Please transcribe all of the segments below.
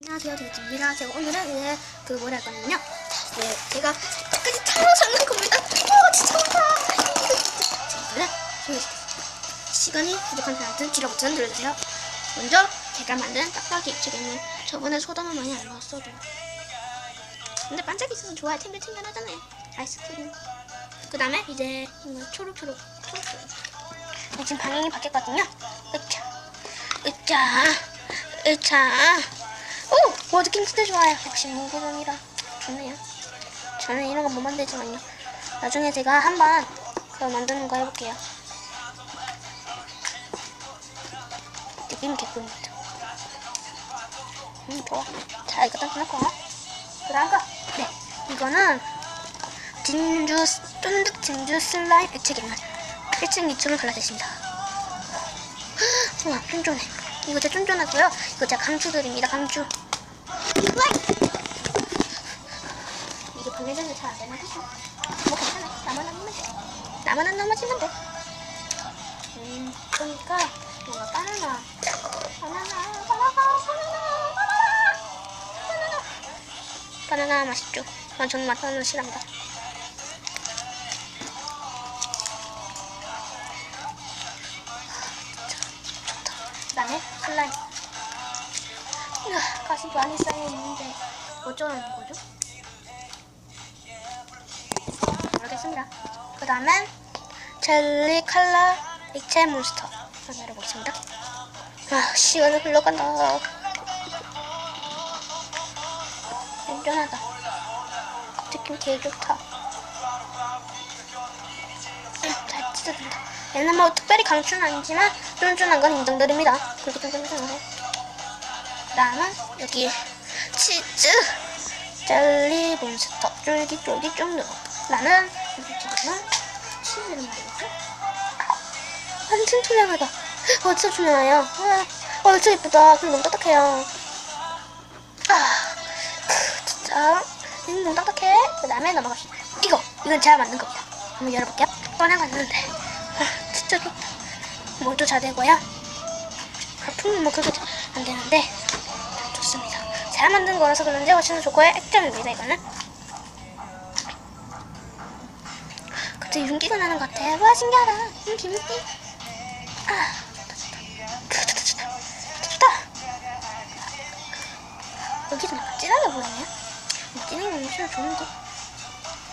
안녕하세요, 데이트입니다. 제가 오늘은 이제 그 뭐라 할 거냐면요. 네, 제가 끝까지 타로 잡는 겁니다. 와, 진짜 많다. 제가 오늘 소개시켰습니다. 시간이 부족한 사람들은 뒤로 버튼 눌러주세요. 먼저 제가 만든 빡빡이 액체에는 저번에 소다만 많이 안 넣었어도. 근데 반짝이 있어서 좋아요. 탱글탱글 하잖아요. 아이스크림. 그 다음에 이제 초록초록 초록초록. 네, 지금 방향이 바뀌었거든요. 으차, 으차, 으차. 오! 와 느낌 진짜 좋아요. 역시 무구름이라 좋네요. 저는 이런 거 못 만들지만요. 나중에 제가 한번 그거 만드는 거 해볼게요. 느낌 개꿀입니다. 음 좋아. 자 이거 딱 해놓고 그 다음 거. 네 이거는 진주 쫀득 진주 슬라임 액체기만 1층 2층을 갈라졌습니다. 우와 쫀쫀해. 이거 진짜 쫀쫀하고요. 이거 진짜 강추드립니다. 강추. 이게 방해전이 잘안 되나 그죠? 뭐 괜찮아. 나만 안 넘어지. 나만 안 넘어지면 돼. 음, 그러니까 뭔가 바나나, 바나나, 바나나, 바나나, 바나나, 바나나. 바나나 맛있죠? 아, 저는 바나나 싫어합니다. 그다음에 슬라임. 가시 많이 쌓여있는데 어쩌라는 거죠? 모르겠습니다. 그 다음엔 젤리 칼라 액체 몬스터 한번 열어보겠습니다. 아, 시간이 흘러간다. 쫀쫀하다. 느낌 되게 좋다. 음, 잘 찢어진다. 얘는 뭐 특별히 강추는 아니지만 쫀쫀한 건 인정드립니다. 그렇게 쫀쫀쫀쫀해. 그 다음은 여기 치즈 젤리 몬스터. 쫄깃쫄깃 쫀득 나는 여기 지금은 치즈를 말이겠지? 완전 투명하다. 어 진짜 투명해요. 어 진짜 예쁘다. 근데 너무 딱딱해요. 아 크, 진짜. 음, 너무 딱딱해. 그 다음에 넘어갑시다. 이거. 이건 제가 만든 겁니다. 한번 열어볼게요. 꺼내봤는데. 아 진짜 좋다. 뭘도 잘 되고요? 거품은 뭐 그렇게 안 되는데 제가 만든 거라서 그런지 훨씬 좋고요. 액정입니다, 이거는. 갑자기 윤기가 나는 것 같아. 와, 신기하다. 음, 재밌지? 아, 좋다, 좋다. 좋다, 좋다. 좋다, 좋다. 여기 좀 약간 진하게 보이네요. 음, 진한 게 엄청 좋은데.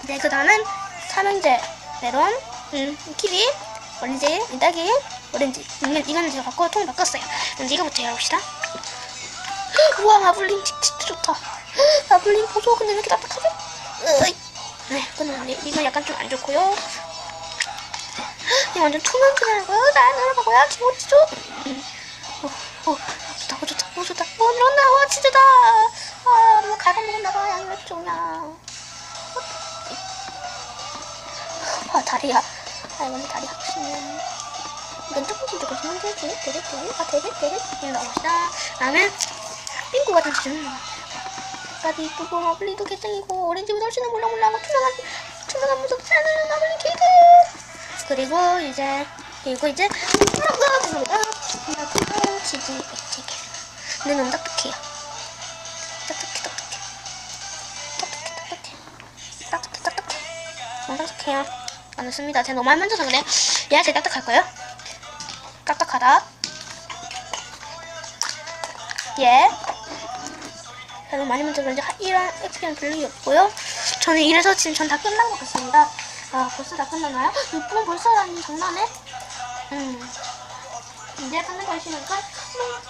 네, 그 다음은 삼형제, 메론, 음, 키위, 오렌지, 민다기, 오렌지. 음, 이거는 제가 바꿔 통 바꿨어요. 근데 이거부터 열어봅시다. 우와 마블링 진- 진짜 좋다. 마블링 보소. 근데 왜 이렇게 딱딱하죠? 네 근데 이거 약간 좀 안 좋고요. 이거 완전 투명투명하고요 잘 열어봐고요 기모치 죠? 어, 어, 좋다 어, 좋다 어, 좋다. 어 이런다 와 진짜다 아 너무 갈아먹었나봐 양이 왜 좋냐 아 다리야. 아 이거는 다리 합치면. 이건 조금 조금 되게 되게. 아 되게 이거 넣어봅시다. 다음에 핑크 같은 지금 나도 이쁘고 마블리도 개짱이고 오렌지보다 훨씬 몰라 몰라하고 투명한 투명한 무섭 사는 마블리 케이크 그리고 이제 그리고 이제 죄송합니다 나도 치즈 액체게 근데 너무 딱딱해요. 딱딱해 딱딱해 딱딱해 딱딱해 딱딱해 딱딱해 너무 딱딱해요. 안 좋습니다. 제가 너무 많이 만져서 그래 얘가 제일 딱딱할 거예요. 딱딱하다. 예. 저는 많이 먼저 그런지 이런 엑스피는 별로 없고요. 저는 이래서 지금 전 다 끝난 것 같습니다. 아, 벌써 다 끝났나요? 6분 벌써라니 장난해? 음. 이제 끝난 거 하시니까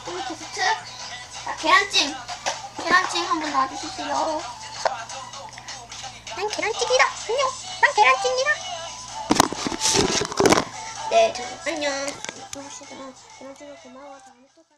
우리 게스트 자, 계란찜. 계란찜 한번 놔주시세요. 난 계란찜이다. 안녕. 난 계란찜이다. 네, 저는 안녕. 누구시다. 계란찜을 고마워. 다음에 또 봐.